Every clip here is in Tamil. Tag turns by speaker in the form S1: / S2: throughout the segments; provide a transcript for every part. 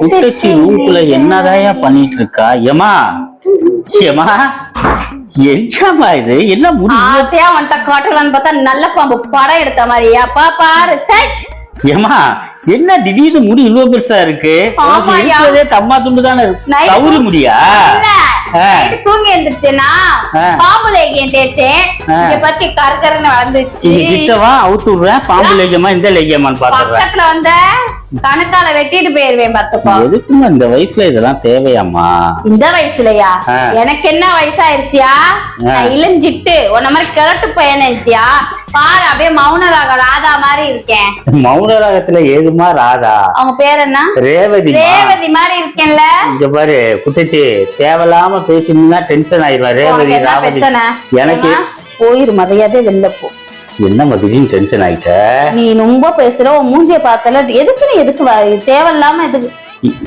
S1: குட்டச்சி என்னதாயா பண்ணிட்டு இருக்கா ஏமா ஏமா என்னம்மா இது? என்ன
S2: ஆசையா வந்துட்ட காட்டலான்னு பார்த்தா நல்ல பாம்பு படம் எடுத்த மாதிரி அப்பா பாரு செட்!
S1: ஏமா என்ன திடீர்னு முடி இவ்வளவு பெருசா இருக்கு? தம்மா துண்டு தானே கவுரி முடியா?
S2: தூங்கி எந்திரிச்சேனா. பாம்பு லேகியம் தேய்ச்சேன். இங்க பத்தி கருக்கருன்னு வளர்ந்துச்சு
S1: கிட்டவா அவுத்து விடுறேன். பாம்பு லேகியமா இந்த லேகியமான்னு பாத்துறேன்
S2: பக்கத்துல வந்த கணுக்கால வெட்டிட்டு போயிருவேன் பாத்துக்கோ.
S1: எதுக்குமா இந்த வயசுல இதெல்லாம் தேவையாம்மா?
S2: இந்த வயசுலயா. எனக்கு என்ன வயசாயிருச்சியா. நான் இளஞ்சிட்டு உன்ன மாதிரி கிழட்டு பையன் நினைச்சியா பாரு அப்படியே மௌனராக மாதிரி இருக்கேன்.
S1: மௌன ராகத்துல ஏதுமா ராதா?
S2: அவங்க பேர் என்ன?
S1: ரேவதி
S2: ரேவதி மாதிரி இருக்கேன்ல.
S1: இங்க பாரு குட்டச்சி தேவையில்லாம பேசினா டென்ஷன் ஆயிடுவேன் ரேவதி ராவதி.
S2: பிரச்சனை?
S1: எனக்கு?
S2: போயிரு மரியாதை வெளில போ.
S1: என்ன திடீர்னு டென்ஷன் ஆயிட்ட?
S2: நீ ரொம்ப பேசுற உன் மூஞ்சிய பார்த்தால எதுக்கு நீ எதுக்கு வ- தேவையில்லாம எதுக்கு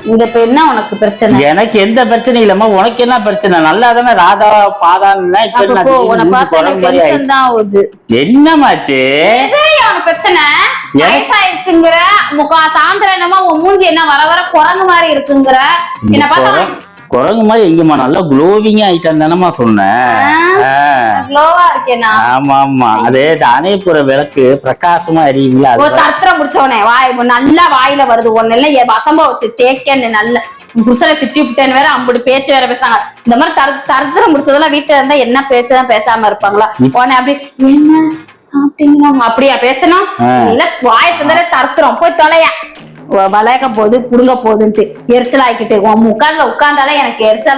S2: இங்க இப்ப என்ன உனக்கு பிரச்சனை?
S1: எனக்கு எந்த பிரச்சனையும் இல்லம்மா. உனக்கு என்ன பிரச்சனை? நல்லா தானே ராதா பாதான்னா என்னமாச்சு
S2: பிரச்சனை? வயசாயிடுச்சுங்கிற முக்கா சாயந்தரம் என்னமோ உன் மூஞ்சி என்ன வர வர குரங்கு மாதிரி இருக்குங்கிற. என்ன பார்த்தா
S1: குரங்கு- மாதிரி எங்கம்மா நல்லா குளோவிங் ஆயிட்டான் தானம்மா சொன்னேன். ஆமா ஆமா அது தானேபுர விளக்கு பிரகாசமா அது
S2: தரத்திரம் முடிச்சவனே வாய் நல்லா வாயில வருது. ஒண்ணு இல்ல வசம்ப வச்சு தேக்கன்னு நல்ல புருஷனை திட்டி விட்டேன்னு வேற அம்புட்டு பேச்சு வேற பேசாங்க இந்த மாதிரி தர தரத்திரம் முடிச்சதெல்லாம் வீட்டுல இருந்தா என்ன பேச்சுதான் பேசாம இருப்பாங்களா? உடனே அப்படி என்ன சாப்பிட்டீங்களா? அப்படியா பேசணும். இல்ல வாய தந்தாலே தரத்துறோம். போய் தொலையா. வளையக்க போகுது புடுங்க போகுதுன்ட்டு. எரிச்சல் ஆக்கிட்டு உன் முக்கால உட்கார்ந்தாலே எனக்கு எரிச்சல்